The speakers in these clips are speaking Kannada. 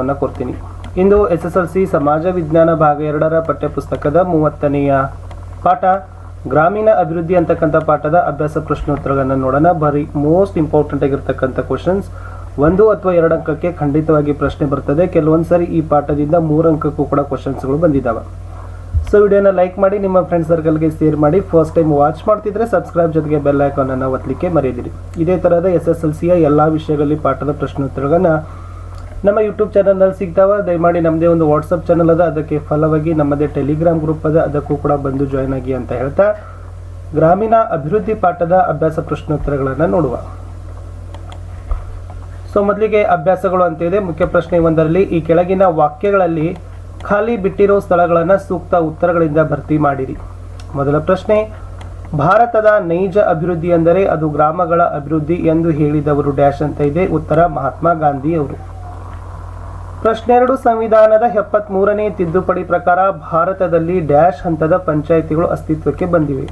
ಸ್ವಾಗತವನ್ನು ಕೊಡ್ತೀನಿ. ಇಂದು ಎಸ್ ಎಸ್ ಎಲ್ ಸಿ ಸಮಾಜ ವಿಜ್ಞಾನ ಭಾಗ ಎರಡರ ಪಠ್ಯಪುಸ್ತಕದ ಮೂವತ್ತನೆಯ ಪಾಠ. ಗ್ರಾಮೀಣ ಅಭಿವೃದ್ಧಿ ಅಂತಕ್ಕಂಥ ಪಾಠದ ಅಭ್ಯಾಸ ಪ್ರಶ್ನೋತ್ತರಗಳನ್ನು ನೋಡೋಣ. ಬರೀ ಮೋಸ್ಟ್ ಇಂಪಾರ್ಟೆಂಟ್ ಆಗಿರ್ತಕ್ಕಂಥ ಕ್ವಶನ್ಸ್ ಒಂದು ಅಥವಾ ಎರಡು ಅಂಕಕ್ಕೆ ಖಂಡಿತವಾಗಿ ಪ್ರಶ್ನೆ ಬರ್ತದೆ. ಕೆಲವೊಂದು ಸರಿ ಈ ಪಾಠದಿಂದ ಮೂರು ಅಂಕಕ್ಕೂ ಕೂಡ ಕ್ವಶನ್ಸ್ಗಳು ಬಂದಿದ್ದಾವೆ. ಸೊ ವಿಡಿಯೋನ ಲೈಕ್ ಮಾಡಿ, ನಿಮ್ಮ ಫ್ರೆಂಡ್ ಸರ್ಕಲ್ಗೆ ಶೇರ್ ಮಾಡಿ. ಫಸ್ಟ್ ಟೈಮ್ ವಾಚ್ ಮಾಡ್ತಿದ್ರೆ ಸಬ್ಸ್ಕ್ರೈಬ್ ಜೊತೆಗೆ ಬೆಲ್ ಐಕಾನನ್ನು ಒತ್ತಲಿಕ್ಕೆ ಮರೆಯದಿರಿ. ಇದೇ ಥರದ ಎಸ್ ಎಸ್ ಎಲ್ ಸಿಯ ಎಲ್ಲ ವಿಷಯಗಳಲ್ಲಿ ಪಾಠದ ಪ್ರಶ್ನೋತ್ತರಗಳನ್ನು ನಮ್ಮ ಯೂಟ್ಯೂಬ್ ಚಾನಲ್ನಲ್ಲಿ ಸಿಗ್ತಾವೆ. ದಯಮಾಡಿ ನಮ್ಮದೇ ಒಂದು ವಾಟ್ಸಪ್ ಚಾನಲ್ ಅದ. ಅದಕ್ಕೆ ಫಲವಾಗಿ ನಮ್ಮದೇ ಟೆಲಿಗ್ರಾಮ್ ಗ್ರೂಪ್ ಅದ. ಅದಕ್ಕೂ ಕೂಡ ಬಂದು ಜಾಯ್ನ್ ಆಗಿ ಅಂತ ಹೇಳ್ತಾ. ಗ್ರಾಮೀಣ ಅಭಿವೃದ್ಧಿ ಪಾಠದ ಅಭ್ಯಾಸ ಪ್ರಶ್ನೋತ್ತರಗಳನ್ನು ನೋಡುವ. ಸೊ ಮೊದಲಿಗೆ ಅಭ್ಯಾಸಗಳು ಅಂತ ಇದೆ. ಮುಖ್ಯ ಪ್ರಶ್ನೆ ಒಂದರಲ್ಲಿ, ಈ ಕೆಳಗಿನ ವಾಕ್ಯಗಳಲ್ಲಿ ಖಾಲಿ ಬಿಟ್ಟಿರೋ ಸ್ಥಳಗಳನ್ನು ಸೂಕ್ತ ಉತ್ತರಗಳಿಂದ ಭರ್ತಿ ಮಾಡಿರಿ. ಮೊದಲ ಪ್ರಶ್ನೆ, ಭಾರತದ ನೈಜ ಅಭಿವೃದ್ಧಿ ಎಂದರೆ ಅದು ಗ್ರಾಮಗಳ ಅಭಿವೃದ್ಧಿ ಎಂದು ಹೇಳಿದವರು ಡ್ಯಾಶ್ ಅಂತ ಇದೆ. ಉತ್ತರ, ಮಹಾತ್ಮ ಗಾಂಧಿ ಅವರು ಪ್ರಶ್ನೆ ಎರಡು ಸಂವಿಧಾನದ ಎಪ್ಪತ್ತ್ ಮೂರನೇ ತಿದ್ದುಪಡಿ ಪ್ರಕಾರ ಭಾರತದಲ್ಲಿ ಡ್ಯಾಶ್ ಹಂತದ ಪಂಚಾಯಿತಿಗಳು ಅಸ್ತಿತ್ವಕ್ಕೆ ಬಂದಿವೆ.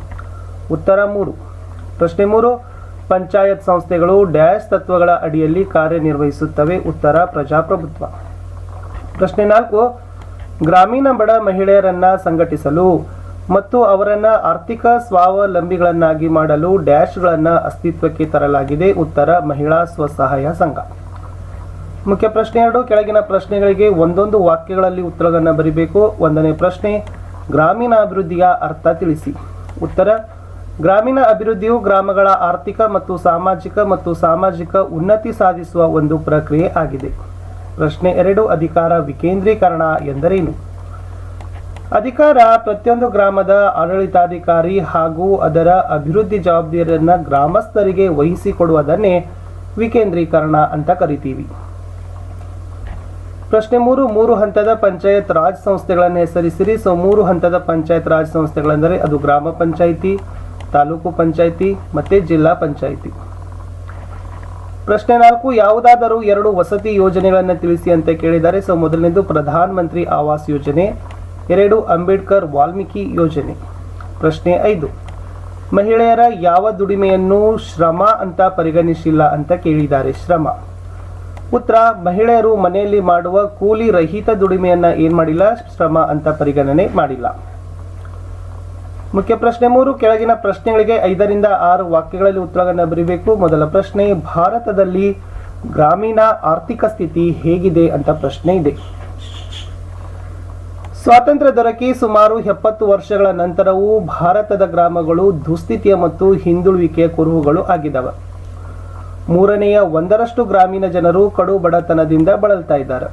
ಉತ್ತರ ಮೂರು. ಪ್ರಶ್ನೆ ಮೂರು. ಪಂಚಾಯತ್ ಸಂಸ್ಥೆಗಳು ಡ್ಯಾಶ್ ತತ್ವಗಳ ಅಡಿಯಲ್ಲಿ ಕಾರ್ಯನಿರ್ವಹಿಸುತ್ತವೆ, ಉತ್ತರ ಪ್ರಜಾಪ್ರಭುತ್ವ. ಪ್ರಶ್ನೆ ನಾಲ್ಕು. ಗ್ರಾಮೀಣ ಬಡ ಮಹಿಳೆಯರನ್ನ ಸಂಘಟಿಸಲು ಮತ್ತು ಅವರನ್ನ ಆರ್ಥಿಕ ಸ್ವಾವಲಂಬಿಗಳನ್ನಾಗಿ ಮಾಡಲು ಡ್ಯಾಶ್ಗಳನ್ನು ಅಸ್ತಿತ್ವಕ್ಕೆ ತರಲಾಗಿದೆ, ಉತ್ತರ ಮಹಿಳಾ ಸ್ವಸಹಾಯ ಸಂಘ. ಮುಖ್ಯ ಪ್ರಶ್ನೆ ಎರಡು, ಕೆಳಗಿನ ಪ್ರಶ್ನೆಗಳಿಗೆ ಒಂದೊಂದು ವಾಕ್ಯಗಳಲ್ಲಿ ಉತ್ತರಗಳನ್ನು ಬರೀಬೇಕು. ಒಂದನೇ ಪ್ರಶ್ನೆ ಗ್ರಾಮೀಣ ಅಭಿವೃದ್ಧಿಯ ಅರ್ಥ ತಿಳಿಸಿ. ಉತ್ತರ, ಗ್ರಾಮೀಣ ಅಭಿವೃದ್ಧಿಯು ಗ್ರಾಮಗಳ ಆರ್ಥಿಕ ಮತ್ತು ಸಾಮಾಜಿಕ ಮತ್ತು ಸಾಮಾಜಿಕ ಉನ್ನತಿ ಸಾಧಿಸುವ ಒಂದು ಪ್ರಕ್ರಿಯೆ ಆಗಿದೆ. ಪ್ರಶ್ನೆ ಎರಡು, ಅಧಿಕಾರ ವಿಕೇಂದ್ರೀಕರಣ ಎಂದರೇನು? ಅಧಿಕಾರ ಪ್ರತಿಯೊಂದು ಗ್ರಾಮದ ಆಡಳಿತಾಧಿಕಾರಿ ಹಾಗೂ ಅದರ ಅಭಿವೃದ್ಧಿ ಜವಾಬ್ದಾರಿಯನ್ನು ಗ್ರಾಮಸ್ಥರಿಗೆ ವಹಿಸಿಕೊಡುವುದನ್ನೇ ವಿಕೇಂದ್ರೀಕರಣ ಅಂತ ಕರಿತೀವಿ. ಪ್ರಶ್ನೆ ಮೂರು ಮೂರು ಹಂತದ ಪಂಚಾಯತ್ ರಾಜ್ ಸಂಸ್ಥೆಗಳನ್ನು ಹೆಸರಿಸಿರಿ. ಸೊ ಮೂರು ಹಂತದ ಪಂಚಾಯತ್ ರಾಜ್ ಸಂಸ್ಥೆಗಳೆಂದರೆ ಅದು ಗ್ರಾಮ ಪಂಚಾಯಿತಿ, ತಾಲೂಕು ಪಂಚಾಯಿತಿ ಮತ್ತು ಜಿಲ್ಲಾ ಪಂಚಾಯಿತಿ. ಪ್ರಶ್ನೆ ನಾಲ್ಕು, ಯಾವುದಾದರೂ ಎರಡು ವಸತಿ ಯೋಜನೆಗಳನ್ನು ತಿಳಿಸಿ ಅಂತ ಕೇಳಿದ್ದಾರೆ. ಸೊ ಮೊದಲನೇದು ಪ್ರಧಾನ ಮಂತ್ರಿ ಆವಾಸ್ ಯೋಜನೆ, ಎರಡು ಅಂಬೇಡ್ಕರ್ ವಾಲ್ಮೀಕಿ ಯೋಜನೆ. ಪ್ರಶ್ನೆ ಐದು, ಮಹಿಳೆಯರ ಯಾವ ದುಡಿಮೆಯನ್ನು ಶ್ರಮ ಅಂತ ಪರಿಗಣಿಸಿಲ್ಲ ಅಂತ ಕೇಳಿದ್ದಾರೆ. ಶ್ರಮ. ಉತ್ತರ ಮಹಿಳೆಯರು ಮನೆಯಲ್ಲಿ ಮಾಡುವ ಕೂಲಿ ರಹಿತ ದುಡಿಮೆಯನ್ನ ಏನ್ ಮಾಡಿಲ್ಲ? ಶ್ರಮ ಅಂತ ಪರಿಗಣನೆ ಮಾಡಿಲ್ಲ. ಮುಖ್ಯ ಪ್ರಶ್ನೆ ಮೂರು, ಕೆಳಗಿನ ಪ್ರಶ್ನೆಗಳಿಗೆ ಐದರಿಂದ ಆರು ವಾಕ್ಯಗಳಲ್ಲಿ ಉತ್ತರಗಳನ್ನು ಬರೀಬೇಕು. ಮೊದಲ ಪ್ರಶ್ನೆ, ಭಾರತದಲ್ಲಿ ಗ್ರಾಮೀಣ ಆರ್ಥಿಕ ಸ್ಥಿತಿ ಹೇಗಿದೆ ಅಂತ ಪ್ರಶ್ನೆ ಇದೆ. ಸ್ವಾತಂತ್ರ್ಯ ದೊರಕಿ ಸುಮಾರು ಎಪ್ಪತ್ತು ವರ್ಷಗಳ ನಂತರವೂ ಭಾರತದ ಗ್ರಾಮಗಳು ದುಸ್ಥಿತಿಯ ಮತ್ತು ಹಿಂದುಳುವಿಕೆಯ ಕುರುಹುಗಳು ಆಗಿದ್ದಾವೆ. ಮೂರನೆಯ ಒಂದರಷ್ಟು ಗ್ರಾಮೀಣ ಜನರು ಕಡು ಬಡತನದಿಂದ ಬಳಲ್ತಾ ಇದ್ದಾರೆ.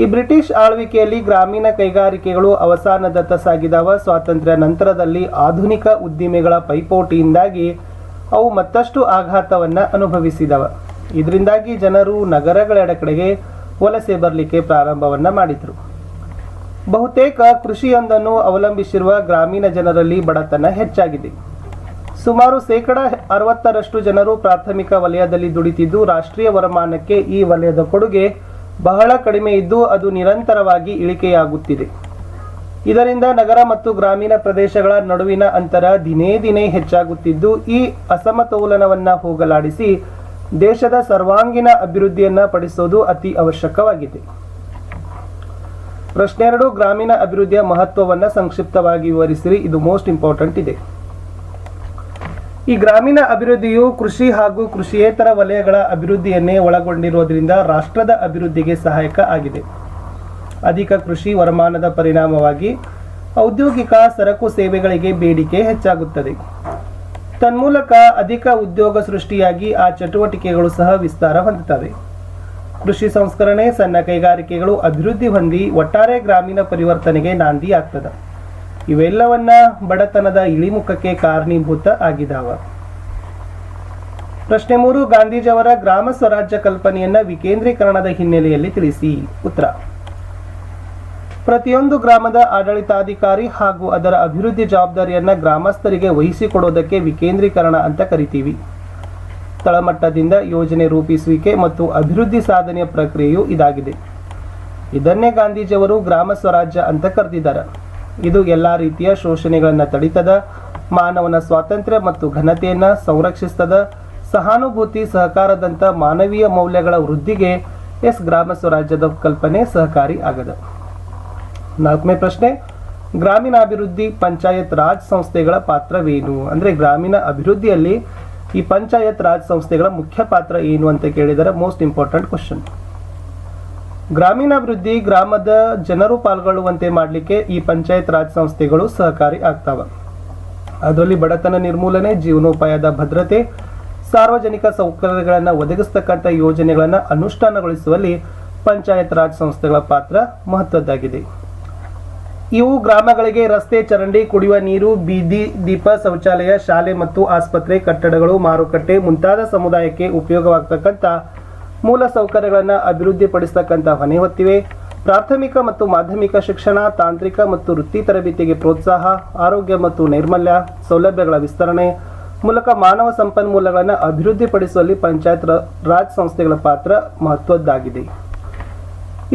ಈ ಬ್ರಿಟಿಷ್ ಆಳ್ವಿಕೆಯಲ್ಲಿ ಗ್ರಾಮೀಣ ಕೈಗಾರಿಕೆಗಳು ಅವಸಾನದತ್ತ ಸಾಗಿದವ. ಸ್ವಾತಂತ್ರ್ಯ ನಂತರದಲ್ಲಿ ಆಧುನಿಕ ಉದ್ದಿಮೆಗಳ ಪೈಪೋಟಿಯಿಂದಾಗಿ ಅವು ಮತ್ತಷ್ಟು ಆಘಾತವನ್ನು ಅನುಭವಿಸಿದವ. ಇದರಿಂದಾಗಿ ಜನರು ನಗರಗಳ ಕಡೆಗೆ ವಲಸೆ ಬರಲಿಕ್ಕೆ ಪ್ರಾರಂಭವನ್ನ ಮಾಡಿದರು. ಬಹುತೇಕ ಕೃಷಿಯೊಂದನ್ನು ಅವಲಂಬಿಸಿರುವ ಗ್ರಾಮೀಣ ಜನರಲ್ಲಿ ಬಡತನ ಹೆಚ್ಚಾಗಿದೆ. ಸುಮಾರು ಶೇಕಡ ಅರವತ್ತರಷ್ಟು ಜನರು ಪ್ರಾಥಮಿಕ ವಲಯದಲ್ಲಿ ದುಡಿತಿದ್ದು, ರಾಷ್ಟ್ರೀಯ ವರಮಾನಕ್ಕೆ ಈ ವಲಯದ ಕೊಡುಗೆ ಬಹಳ ಕಡಿಮೆ ಇದ್ದು, ಅದು ನಿರಂತರವಾಗಿ ಇಳಿಕೆಯಾಗುತ್ತಿದೆ. ಇದರಿಂದ ನಗರ ಮತ್ತು ಗ್ರಾಮೀಣ ಪ್ರದೇಶಗಳ ನಡುವಿನ ಅಂತರ ದಿನೇ ದಿನೇ ಹೆಚ್ಚಾಗುತ್ತಿದ್ದು, ಈ ಅಸಮತೋಲನವನ್ನು ಹೋಗಲಾಡಿಸಿ ದೇಶದ ಸರ್ವಾಂಗೀಣ ಅಭಿವೃದ್ಧಿಯನ್ನು ಪಡಿಸೋದು ಅತಿ ಅವಶ್ಯಕವಾಗಿದೆ. ಪ್ರಶ್ನೆ ಎರಡು, ಗ್ರಾಮೀಣ ಅಭಿವೃದ್ಧಿಯ ಮಹತ್ವವನ್ನು ಸಂಕ್ಷಿಪ್ತವಾಗಿ ವಿವರಿಸಿರಿ. ಇದು ಮೋಸ್ಟ್ ಇಂಪಾರ್ಟೆಂಟ್ ಇದೆ. ಈ ಗ್ರಾಮೀಣ ಅಭಿವೃದ್ಧಿಯು ಕೃಷಿ ಹಾಗೂ ಕೃಷಿಯೇತರ ವಲಯಗಳ ಅಭಿವೃದ್ಧಿಯನ್ನೇ ಒಳಗೊಂಡಿರುವುದರಿಂದ ರಾಷ್ಟ್ರದ ಅಭಿವೃದ್ಧಿಗೆ ಸಹಾಯಕ ಆಗಿದೆ. ಅಧಿಕ ಕೃಷಿ ವರಮಾನದ ಪರಿಣಾಮವಾಗಿ ಔದ್ಯೋಗಿಕ ಸರಕು ಸೇವೆಗಳಿಗೆ ಬೇಡಿಕೆ ಹೆಚ್ಚಾಗುತ್ತದೆ. ತನ್ಮೂಲಕ ಅಧಿಕ ಉದ್ಯೋಗ ಸೃಷ್ಟಿಯಾಗಿ ಆ ಚಟುವಟಿಕೆಗಳು ಸಹ ವಿಸ್ತಾರ ಹೊಂದುತ್ತವೆ. ಕೃಷಿ ಸಂಸ್ಕರಣೆ ಸಣ್ಣ ಕೈಗಾರಿಕೆಗಳು ಅಭಿವೃದ್ಧಿ ಹೊಂದಿ ಒಟ್ಟಾರೆ ಗ್ರಾಮೀಣ ಪರಿವರ್ತನೆಗೆ ನಾಂದಿ ಆಗ್ತದೆ ಇವೆಲ್ಲವನ್ನ ಬಡತನದ ಇಳಿಮುಖಕ್ಕೆ ಕಾರಣೀಭೂತ ಆಗಿದಾವ. ಪ್ರಶ್ನೆ ಮೂರು, ಗಾಂಧೀಜಿಯವರ ಗ್ರಾಮ ಸ್ವರಾಜ್ಯ ಕಲ್ಪನೆಯನ್ನ ವಿಕೇಂದ್ರೀಕರಣದ ಹಿನ್ನೆಲೆಯಲ್ಲಿ ತಿಳಿಸಿ. ಉತ್ತರ. ಪ್ರತಿಯೊಂದು ಗ್ರಾಮದ ಆಡಳಿತಾಧಿಕಾರಿ ಹಾಗೂ ಅದರ ಅಭಿವೃದ್ಧಿ ಜವಾಬ್ದಾರಿಯನ್ನ ಗ್ರಾಮಸ್ಥರಿಗೆ ವಹಿಸಿಕೊಡೋದಕ್ಕೆ ವಿಕೇಂದ್ರೀಕರಣ ಅಂತ ಕರಿತೀವಿ. ತಳಮಟ್ಟದಿಂದ ಯೋಜನೆ ರೂಪಿಸುವಿಕೆ ಮತ್ತು ಅಭಿವೃದ್ಧಿ ಸಾಧನೆಯ ಪ್ರಕ್ರಿಯೆಯು ಇದಾಗಿದೆ. ಇದನ್ನೇ ಗಾಂಧೀಜಿಯವರು ಗ್ರಾಮ ಸ್ವರಾಜ್ಯ ಅಂತ ಕರೆದಿದ್ದಾರೆ ಇದು ಎಲ್ಲ ರೀತಿಯ ಶೋಷಣೆಗಳನ್ನು ತಡಿತದ, ಮಾನವನ ಸ್ವಾತಂತ್ರ್ಯ ಮತ್ತು ಘನತೆಯನ್ನು ಸಂರಕ್ಷಿಸ್ತದ, ಸಹಾನುಭೂತಿ ಸಹಕಾರದಂಥ ಮಾನವೀಯ ಮೌಲ್ಯಗಳ ವೃದ್ಧಿಗೆ ಎಸ್ ಗ್ರಾಮ ಸ್ವರಾಜ್ಯದ ಕಲ್ಪನೆ ಸಹಕಾರಿ ಆಗದ. ನಾಲ್ಕನೇ ಪ್ರಶ್ನೆ, ಗ್ರಾಮೀಣಾಭಿವೃದ್ಧಿ ಪಂಚಾಯತ್ ರಾಜ್ ಸಂಸ್ಥೆಗಳ ಪಾತ್ರವೇನು? ಅಂದ್ರೆ ಗ್ರಾಮೀಣ ಅಭಿವೃದ್ಧಿಯಲ್ಲಿ ಈ ಪಂಚಾಯತ್ ರಾಜ್ ಸಂಸ್ಥೆಗಳ ಮುಖ್ಯ ಪಾತ್ರ ಏನು ಅಂತ ಕೇಳಿದರೆ ಮೋಸ್ಟ್ ಇಂಪಾರ್ಟೆಂಟ್ ಕ್ವಶನ್ ಗ್ರಾಮೀಣಾಭಿವೃದ್ಧಿ ಗ್ರಾಮದ ಜನರು ಪಾಲ್ಗೊಳ್ಳುವಂತೆ ಮಾಡಲಿಕ್ಕೆ ಈ ಪಂಚಾಯತ್ ರಾಜ್ ಸಂಸ್ಥೆಗಳು ಸಹಕಾರಿ ಆಗ್ತಾವ. ಅದರಲ್ಲಿ ಬಡತನ ನಿರ್ಮೂಲನೆ, ಜೀವನೋಪಾಯದ ಭದ್ರತೆ, ಸಾರ್ವಜನಿಕ ಸೌಕರ್ಯಗಳನ್ನು ಒದಗಿಸ್ತಕ್ಕಂಥ ಯೋಜನೆಗಳನ್ನು ಅನುಷ್ಠಾನಗೊಳಿಸುವಲ್ಲಿ ಪಂಚಾಯತ್ ರಾಜ್ ಸಂಸ್ಥೆಗಳ ಪಾತ್ರ ಮಹತ್ವದ್ದಾಗಿದೆ. ಇವು ಗ್ರಾಮಗಳಿಗೆ ರಸ್ತೆ, ಚರಂಡಿ, ಕುಡಿಯುವ ನೀರು, ಬೀದಿ, ದೀಪ ಶೌಚಾಲಯ, ಶಾಲೆ ಮತ್ತು ಆಸ್ಪತ್ರೆ ಕಟ್ಟಡಗಳು, ಮಾರುಕಟ್ಟೆ ಮುಂತಾದ ಸಮುದಾಯಕ್ಕೆ ಉಪಯೋಗವಾಗತಕ್ಕಂಥ ಮೂಲ ಸೌಕರ್ಯಗಳನ್ನು ಅಭಿವೃದ್ಧಿಪಡಿಸತಕ್ಕಂಥ ಹೊಣೆ ಹೊತ್ತಿವೆ. ಪ್ರಾಥಮಿಕ ಮತ್ತು ಮಾಧ್ಯಮಿಕ ಶಿಕ್ಷಣ, ತಾಂತ್ರಿಕ ಮತ್ತು ವೃತ್ತಿ ತರಬೇತಿಗೆ ಪ್ರೋತ್ಸಾಹ, ಆರೋಗ್ಯ ಮತ್ತು ನೈರ್ಮಲ್ಯ ಸೌಲಭ್ಯಗಳ ವಿಸ್ತರಣೆ ಮೂಲಕ ಮಾನವ ಸಂಪನ್ಮೂಲಗಳನ್ನು ಅಭಿವೃದ್ಧಿಪಡಿಸುವಲ್ಲಿ ಪಂಚಾಯತ್ ರಾಜ್ ಸಂಸ್ಥೆಗಳ ಪಾತ್ರ ಮಹತ್ವದ್ದಾಗಿದೆ.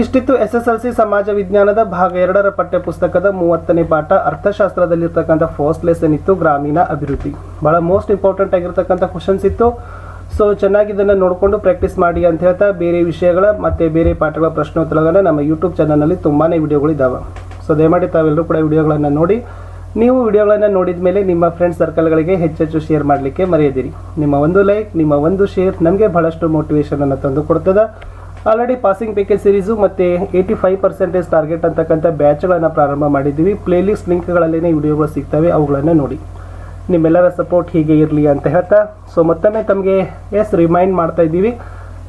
ಇಷ್ಟಿತ್ತು ಎಸ್ ಎಸ್ ಎಲ್ ಸಿ ಸಮಾಜ ವಿಜ್ಞಾನದ ಭಾಗ ಎರಡರ ಪಠ್ಯಪುಸ್ತಕದ ಮೂವತ್ತನೇ ಪಾಠ ಅರ್ಥಶಾಸ್ತ್ರದಲ್ಲಿರ್ತಕ್ಕಂಥ ಫಸ್ಟ್ ಲೆಸನ್ ಇತ್ತು ಗ್ರಾಮೀಣ ಅಭಿವೃದ್ಧಿ. ಬಹಳ ಮೋಸ್ಟ್ ಇಂಪಾರ್ಟೆಂಟ್ ಆಗಿರ್ತಕ್ಕಂಥ ಕ್ವಶನ್ಸ್ ಇತ್ತು. ಸೊ ಚೆನ್ನಾಗಿ ಇದನ್ನು ನೋಡಿಕೊಂಡು ಪ್ರಾಕ್ಟೀಸ್ ಮಾಡಿ ಅಂತ ಹೇಳ್ತಾ ಬೇರೆ ವಿಷಯಗಳ ಮತ್ತು ಬೇರೆ ಪಾಠಗಳ ಪ್ರಶ್ನೋತ್ತರಗಳನ್ನು ನಮ್ಮ ಯೂಟ್ಯೂಬ್ ಚಾನಲ್ನಲ್ಲಿ ತುಂಬಾ ವಿಡಿಯೋಗಳು ಇದ್ದಾವೆ ಸೊ ದಯಮಾಡಿ ತಾವೆಲ್ಲರೂ ಕೂಡ ವಿಡಿಯೋಗಳನ್ನು ನೋಡಿ, ನೀವು ವಿಡಿಯೋಗಳನ್ನು ನೋಡಿದ ಮೇಲೆ ನಿಮ್ಮ ಫ್ರೆಂಡ್ ಸರ್ಕಲ್ಗಳಿಗೆ ಹೆಚ್ಚೆಚ್ಚು ಶೇರ್ ಮಾಡಲಿಕ್ಕೆ ಮರೆಯದಿರಿ. ನಿಮ್ಮ ಒಂದು ಲೈಕ್ ನಿಮ್ಮ ಒಂದು ಶೇರ್ ನಮಗೆ ಬಹಳಷ್ಟು ಮೋಟಿವೇಶನ್ ಅನ್ನು ತಂದು ಕೊಡ್ತದೆ. ಆಲ್ರೆಡಿ ಪಾಸಿಂಗ್ ಪ್ಯಾಕೇಜ್ ಸೀರೀಸು ಮತ್ತು ಏಯ್ಟಿ ಫೈವ್ ಪರ್ಸೆಂಟೇಜ್ ಟಾರ್ಗೆಟ್ ಅಂತಕ್ಕಂಥ ಬ್ಯಾಚ್ಗಳನ್ನು ಪ್ರಾರಂಭ ಮಾಡಿದ್ದೀವಿ. ಪ್ಲೇಲಿಸ್ಟ್ ಲಿಂಕ್ಗಳಲ್ಲೇ ವಿಡಿಯೋಗಳು ಸಿಗ್ತವೆ, ಅವುಗಳನ್ನು ನೋಡಿ. ನಿಮ್ಮೆಲ್ಲರ ಸಪೋರ್ಟ್ ಹೀಗೆ ಇರಲಿ ಅಂತ ಹೇಳ್ತಾ. ಸೊ ಮತ್ತೊಮ್ಮೆ ತಮಗೆ ಎಸ್ ರಿಮೈಂಡ್ ಮಾಡ್ತಾ ಇದ್ದೀವಿ.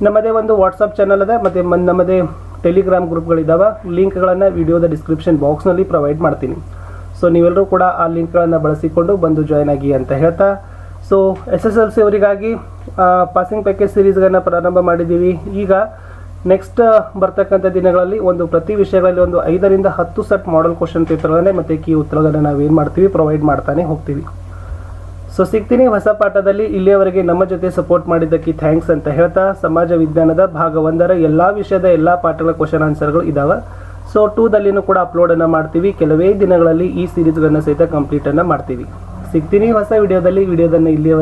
ನಮ್ಮದೇ ಒಂದು ವಾಟ್ಸಪ್ ಚಾನಲ್ ಇದೆ ಮತ್ತು ನಮ್ಮದೇ ಟೆಲಿಗ್ರಾಮ್ ಗ್ರೂಪ್ಗಳಿದ್ದಾವೆ ಲಿಂಕ್ಗಳನ್ನು ವಿಡಿಯೋದ ಡಿಸ್ಕ್ರಿಪ್ಷನ್ ಬಾಕ್ಸ್ನಲ್ಲಿ ಪ್ರೊವೈಡ್ ಮಾಡ್ತೀನಿ. ಸೊ ನೀವೆಲ್ಲರೂ ಕೂಡ ಆ ಲಿಂಕ್ಗಳನ್ನು ಬಳಸಿಕೊಂಡು ಬಂದು ಜಾಯ್ನ್ ಆಗಿ ಅಂತ ಹೇಳ್ತಾ. So S S L C ಅವರಿಗಾಗಿ ಪಾಸಿಂಗ್ ಪ್ಯಾಕೇಜ್ ಸೀರೀಸ್ಗಳನ್ನು ಪ್ರಾರಂಭ ಮಾಡಿದ್ದೀವಿ. ಈಗ ನೆಕ್ಸ್ಟ್ ಬರ್ತಕ್ಕಂಥ ದಿನಗಳಲ್ಲಿ ಒಂದು ಪ್ರತಿ ವಿಷಯಗಳಲ್ಲಿ ಒಂದು ಐದರಿಂದ ಹತ್ತು ಸೆಟ್ ಮಾಡಲ್ ಕ್ವಶನ್ ಪೇಪರ್ಗಳನ್ನೇ ಮತ್ತು ಕೀ ಉತ್ತರಗಳನ್ನು ನಾವೇನು ಮಾಡ್ತೀವಿ ಪ್ರೊವೈಡ್ ಮಾಡ್ತಾನೆ ಹೋಗ್ತೀವಿ. ಸೊ ಸಿಗ್ತೀನಿ ಹೊಸ ಪಾಠದಲ್ಲಿ ಇಲ್ಲಿಯವರೆಗೆ ನಮ್ಮ ಜೊತೆ ಸಪೋರ್ಟ್ ಮಾಡಿದ್ದಕ್ಕೆ ಥ್ಯಾಂಕ್ಸ್ ಅಂತ ಹೇಳ್ತಾ, ಸಮಾಜ ವಿಜ್ಞಾನದ ಭಾಗ ಒಂದರ ಎಲ್ಲ ವಿಷಯದ ಎಲ್ಲ ಪಾಠಗಳ ಕ್ವಶನ್ ಆನ್ಸರ್ಗಳು ಇದಾವೆ. ಸೊ ಟೂದಲ್ಲಿನೂ ಕೂಡ ಅಪ್ಲೋಡನ್ನು ಮಾಡ್ತೀವಿ. ಕೆಲವೇ ದಿನಗಳಲ್ಲಿ ಈ ಸೀರೀಸ್ಗಳನ್ನು ಸಹಿತ ಕಂಪ್ಲೀಟನ್ನು ಮಾಡ್ತೀವಿ. ಸಿಗ್ತೀನಿ ಹೊಸ ವಿಡಿಯೋದಲ್ಲಿ ವಿಡಿಯೋದನ್ನು ಇಲ್ಲಿಯವರೆಗೆ